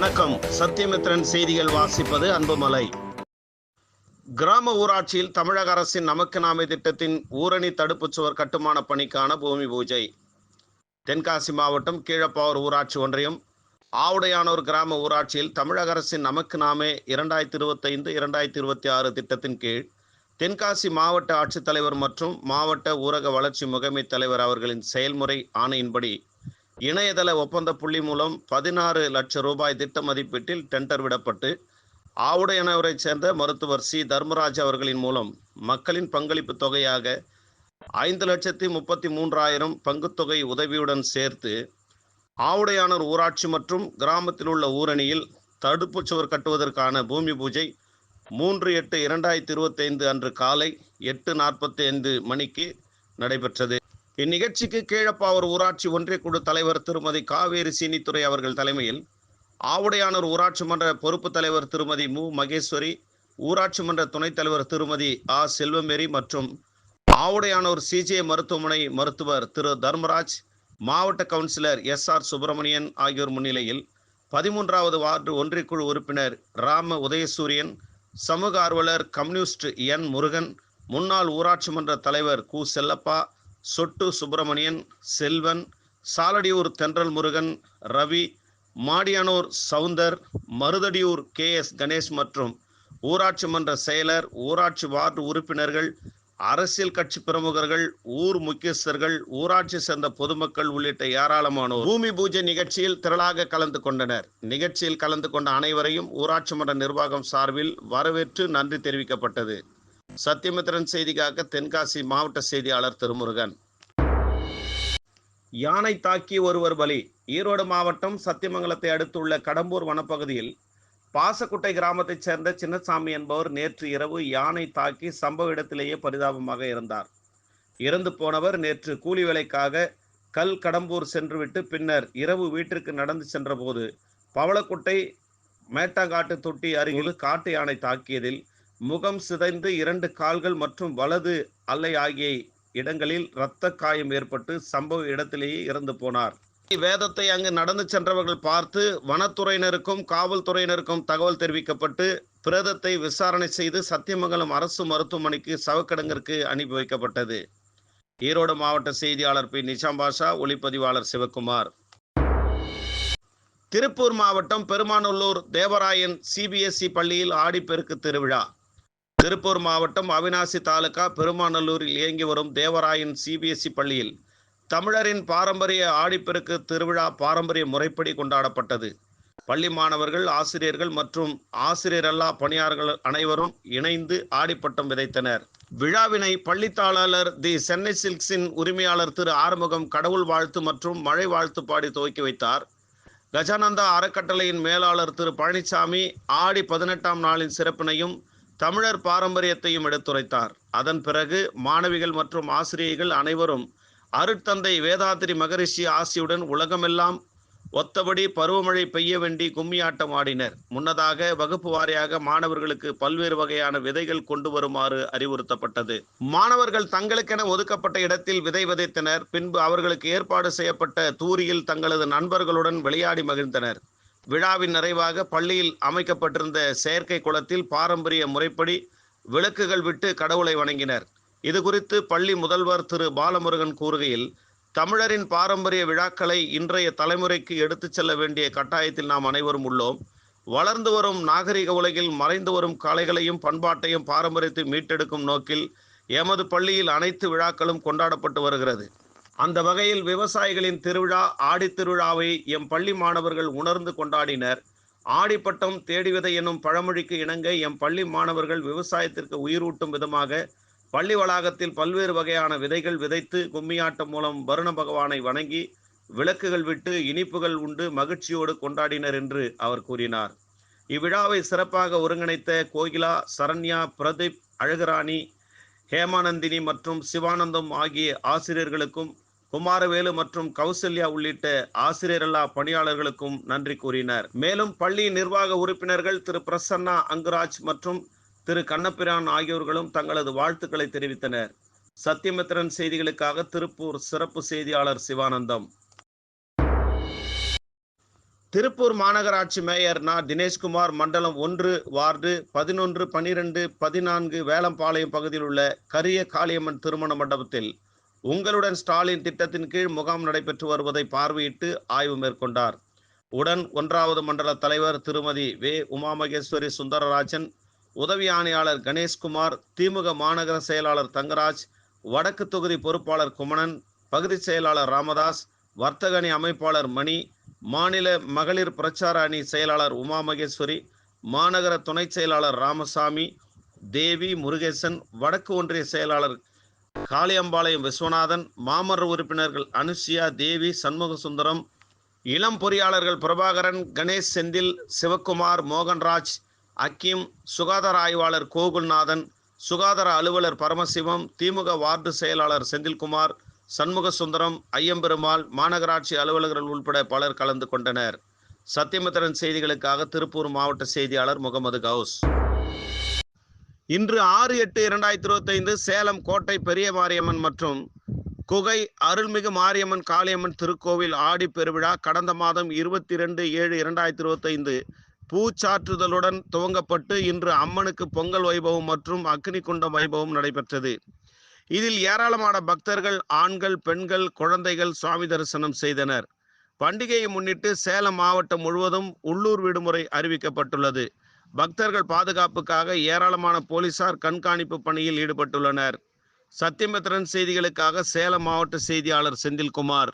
வணக்கம். சத்தியமித்ரன் செய்திகள் வாசிப்பது அன்புமலை. கிராம ஊராட்சியில் தமிழக அரசின் நமக்கு நாமை திட்டத்தின் ஊரணி தடுப்புச் சுவர் கட்டுமான பணிக்கான பூமி பூஜை. தென்காசி மாவட்டம் கீழப்பாவூர் ஊராட்சி ஒன்றியம். ஆவுடையானூர் கிராம ஊராட்சியில் தமிழக அரசின் நமக்கு நாமே இரண்டாயிரத்தி இருபத்தைந்து இரண்டாயிரத்தி இருபத்தி ஆறு திட்டத்தின் கீழ் தென்காசி மாவட்ட ஆட்சித்தலைவர் மற்றும் மாவட்ட ஊரக வளர்ச்சி முகமை தலைவர் அவர்களின் செயல்முறை ஆணையின்படி இணையதள ஒப்பந்த புள்ளி மூலம் பதினாறு லட்சம் ரூபாய் திட்ட மதிப்பீட்டில் டெண்டர் விடப்பட்டு ஆவுடையனவரைச் சேர்ந்த மருத்துவர் சி. தர்மராஜ் அவர்களின் மூலம் மக்களின் பங்களிப்பு தொகையாக ஐந்து லட்சத்தி முப்பத்தி மூன்றாயிரம் பங்குத்தொகை உதவியுடன் சேர்த்து ஆவுடையானூர் ஊராட்சி மற்றும் கிராமத்தில் உள்ள ஊரணியில் தடுப்புச் சுவர் கட்டுவதற்கான பூமி பூஜை மூன்று எட்டு இரண்டாயிரத்தி இருபத்தைந்து அன்று காலை எட்டு நாற்பத்தி ஐந்து மணிக்கு நடைபெற்றது. இந்நிகழ்ச்சிக்கு கீழப்பாவூர் ஊராட்சி ஒன்றிய குழு தலைவர் திருமதி காவேரி சீனித்துறை அவர்கள் தலைமையில் ஆவுடையானூர் ஊராட்சி மன்ற பொறுப்பு தலைவர் திருமதி மு. மகேஸ்வரி ஊராட்சி மன்ற துணைத் தலைவர் திருமதி ஆ. செல்வமேரி மற்றும் ஆவுடையானூர் சிஜே மருத்துவமனை மருத்துவர் திரு. தர்மராஜ் மாவட்ட கவுன்சிலர் எஸ். ஆர். சுப்பிரமணியன் ஆகியோர் முன்னிலையில் பதிமூன்றாவது வார்டு ஒன்றியக்குழு உறுப்பினர் ராம உதயசூரியன் சமூக ஆர்வலர் கம்யூனிஸ்ட் என் முருகன் முன்னாள் ஊராட்சி மன்ற தலைவர் கு. செல்லப்பா சொட்டு சுப்பிரமணியன் செல்வன் சாலடியூர் தென்றல் முருகன் ரவி மாடியானூர் சவுந்தர் மருதடியூர் கே எஸ் கணேஷ் மற்றும் ஊராட்சி மன்ற செயலர் ஊராட்சி வார்டு உறுப்பினர்கள் அரசியல் கட்சி பிரமுகர்கள் ஊர் முக்கியஸ்தர்கள் ஊராட்சி சேர்ந்த பொதுமக்கள் உள்ளிட்ட ஏராளமானோர் பூமி பூஜை நிகழ்ச்சியில் திரளாக கலந்து கொண்டனர். நிகழ்ச்சியில் கலந்து கொண்ட அனைவரையும் ஊராட்சி மன்ற நிர்வாகம் சார்பில் வரவேற்று நன்றி தெரிவிக்கப்பட்டது. சத்தியமித்திரன் செய்திக்காக தென்காசி மாவட்ட செய்தியாளர் திருமுருகன். யானை தாக்கி ஒருவர் பலி. ஈரோடு மாவட்டம் சத்தியமங்கலத்தை அடுத்துள்ள கடம்பூர் வனப்பகுதியில் பாசக்குட்டை கிராமத்தைச் சேர்ந்த சின்னசாமி என்பவர் நேற்று இரவு யானை தாக்கி சம்பவ இடத்திலேயே பரிதாபமாக இருந்தார். இறந்து போனவர் நேற்று கூலி வேலைக்காக கல் கடம்பூர் சென்றுவிட்டு பின்னர் இரவு வீட்டிற்கு நடந்து சென்றபோது பவளக்குட்டை மேட்டாங்காட்டு தொட்டி அருகில் காட்டு யானை தாக்கியதில் முகம் சிதைந்து இரண்டு கால்கள் மற்றும் வலது அல்லை ஆகிய இடங்களில் இரத்த காயம் ஏற்பட்டு சம்பவ இடத்திலேயே இறந்து போனார். வேதத்தை அங்கு நடந்து சென்றவர்கள் பார்த்து வனத்துறையினருக்கும் காவல்துறையினருக்கும் தகவல் தெரிவிக்கப்பட்டு பிரேதத்தை விசாரணை செய்து சத்தியமங்கலம் அரசு மருத்துவமனைக்கு சவக்கிடங்கிற்கு அனுப்பி வைக்கப்பட்டது. ஈரோடு மாவட்ட செய்தியாளர் பி. நிஷாம் பாஷா ஒளிப்பதிவாளர் சிவகுமார் திருப்பூர் மாவட்டம் பெருமாநல்லூர் தேவராயன் சிபிஎஸ்இ பள்ளியில் ஆடிப்பெருக்கு திருவிழா. திருப்பூர் மாவட்டம் அவினாசி தாலுகா பெருமாநல்லூரில் இயங்கி வரும் தேவராயன் சிபிஎஸ்இ பள்ளியில் தமிழரின் பாரம்பரிய ஆடிப்பெருக்கு திருவிழா பாரம்பரிய முறைப்படி கொண்டாடப்பட்டது. பள்ளி மாணவர்கள் ஆசிரியர்கள் மற்றும் ஆசிரியரல்லா பணியாளர்கள் அனைவரும் இணைந்து ஆடிப்பட்டம் விதைத்தனர். விழாவினை பள்ளித்தாளர் தி சென்னை சில்க்ஸின் உரிமையாளர் திரு ஆறுமுகம் கடவுள் வாழ்த்து மற்றும் மழை வாழ்த்து பாடி துவக்கி வைத்தார். கஜானந்தா அறக்கட்டளையின் மேலாளர் திரு பழனிசாமி ஆடி பதினெட்டாம் நாளின் சிறப்பினையும் தமிழர் பாரம்பரியத்தையும் எடுத்துரைத்தார். அதன் பிறகு மாணவிகள் மற்றும் ஆசிரியர்கள் அனைவரும் அருட்தந்தை வேதாத்திரி மகரிஷி ஆசியுடன் உலகமெல்லாம் ஒத்தபடி பருவமழை பெய்ய வேண்டி கும்மியாட்டம் ஆடினர். முன்னதாக வகுப்பு வாரியாக மாணவர்களுக்கு பல்வேறு வகையான விதைகள் கொண்டு வருமாறு அறிவுறுத்தப்பட்டது. மாணவர்கள் தங்களுக்கென ஒதுக்கப்பட்ட இடத்தில் விதை விதைத்தனர். பின்பு அவர்களுக்கு ஏற்பாடு செய்யப்பட்ட தூரியில் தங்களது நண்பர்களுடன் விளையாடி மகிழ்ந்தனர். விழாவின் நிறைவாக பள்ளியில் அமைக்கப்பட்டிருந்த செயற்கை குளத்தில் பாரம்பரிய முறைப்படி விளக்குகள் விட்டு கடவுளை வணங்கினர். இது குறித்து பள்ளி முதல்வர் திரு. பாலமுருகன் கூறுகையில் தமிழரின் பாரம்பரிய விழாக்களை இன்றைய தலைமுறைக்கு எடுத்துச் செல்ல வேண்டிய கட்டாயத்தில் நாம் அனைவரும் உள்ளோம். வளர்ந்து வரும் நாகரிக உலகில் மறைந்து வரும் கலைகளையும் பண்பாட்டையும் பாரம்பரியத்தை மீட்டெடுக்கும் நோக்கில் எமது பள்ளியில் அனைத்து விழாக்களும் கொண்டாடப்பட்டு வருகிறது. அந்த வகையில் விவசாயிகளின் திருவிழா ஆடித்திருவிழாவை எம் பள்ளி மாணவர்கள் உணர்ந்து கொண்டாடினர். ஆடிப்பட்டம் தேடி விதை என்னும் பழமொழிக்கு இணங்க எம் பள்ளி மாணவர்கள் விவசாயத்திற்கு உயிரூட்டும் விதமாக பள்ளி வளாகத்தில் பல்வேறு வகையான விதைகள் விதைத்து கும்மியாட்டம் மூலம் வருண பகவானை வணங்கி விளக்குகள் விட்டு இனிப்புகள் உண்டு மகிழ்ச்சியோடு கொண்டாடினர் என்று அவர் கூறினார். இவ்விழாவை சிறப்பாக ஒருங்கிணைத்த கோகிலா சரண்யா பிரதீப் அழகுராணி ஹேமானந்தினி மற்றும் சிவானந்தம் ஆகிய ஆசிரியர்களுக்கும் குமாரவேலு மற்றும் கௌசல்யா உள்ளிட்ட ஆசிரியரல்லா பணியாளர்களுக்கும் நன்றி கூறினர். மேலும் பள்ளி நிர்வாக உறுப்பினர்கள் திரு பிரசன்னா அங்குராஜ் மற்றும் திரு கண்ணபிரான் ஆகியோர்களும் தங்களது வாழ்த்துக்களை தெரிவித்தனர். சத்தியமித்திரன் செய்திகளுக்காக திருப்பூர் சிறப்பு செய்தியாளர் சிவானந்தம். திருப்பூர் மாநகராட்சி மேயர் நா. தினேஷ்குமார் மண்டலம் ஒன்று வார்டு பதினொன்று பனிரெண்டு பதினான்கு வேலம்பாளையம் பகுதியில் உள்ள கரிய காளியம்மன் திருமண மண்டபத்தில் உங்களுடன் ஸ்டாலின் திட்டத்தின் கீழ் முகாம் நடைபெற்று வருவதை பார்வையிட்டு ஆய்வு மேற்கொண்டார். உடன் ஒன்றாவது மண்டல தலைவர் திருமதி வே. உமாமகேஸ்வரி சுந்தரராஜன் உதவி ஆணையாளர் கணேஷ்குமார் திமுக மாநகர செயலாளர் தங்கராஜ் வடக்கு தொகுதி பொறுப்பாளர் குமணன் பகுதி செயலாளர் ராமதாஸ் வர்த்தக அணி அமைப்பாளர் மணி மாநில மகளிர் பிரச்சார அணி செயலாளர் உமாமகேஸ்வரி மாநகர துணை செயலாளர் ராமசாமி தேவி முருகேசன் வடக்கு ஒன்றிய செயலாளர் காளியம்பாளையம் விஸ்வநாதன் மாமர் உறுப்பினர்கள் அனுஷியா தேவி சண்முகசுந்தரம் இளம் பொறியாளர்கள் பிரபாகரன் கணேஷ் செந்தில் சிவக்குமார் மோகன்ராஜ் அக்கீம் சுகாதார ஆய்வாளர் கோகுல்நாதன் சுகாதார அலுவலர் பரமசிவம் திமுக வார்டு செயலாளர் செந்தில்குமார் சண்முக சுந்தரம் ஐயம்பெருமாள் மாநகராட்சி அலுவலர்கள் உள்பட பலர் கலந்து கொண்டனர். சத்தியமித்திரன் செய்திகளுக்காக திருப்பூர் மாவட்ட செய்தியாளர் முகமது கவுஸ். இன்று ஆறு எட்டு இரண்டாயிரத்தி இருபத்தைந்து சேலம் கோட்டை பெரிய மாரியம்மன் மற்றும் குகை அருள்மிகு மாரியம்மன் காளியம்மன் திருக்கோவில் ஆடி பெருவிழா கடந்த மாதம் இருபத்தி ரெண்டு ஏழு இரண்டாயிரத்தி இருபத்தைந்து பூச்சாற்றுதலுடன் துவங்கப்பட்டு இன்று அம்மனுக்கு பொங்கல் வைபவம் மற்றும் அக்னி குண்டம் வைபவம் நடைபெற்றது. இதில் ஏராளமான பக்தர்கள் ஆண்கள் பெண்கள் குழந்தைகள் சுவாமி தரிசனம் செய்தனர். பண்டிகையை முன்னிட்டு சேலம் மாவட்டம் முழுவதும் உள்ளூர் விடுமுறை அறிவிக்கப்பட்டுள்ளது. பக்தர்கள் பாதுகாப்புக்காக ஏராளமான போலீசார் கண்காணிப்பு பணியில் ஈடுபட்டுள்ளனர். சத்தியமித்திரன் செய்திகளுக்காக சேலம் மாவட்ட செய்தியாளர் செந்தில்குமார்.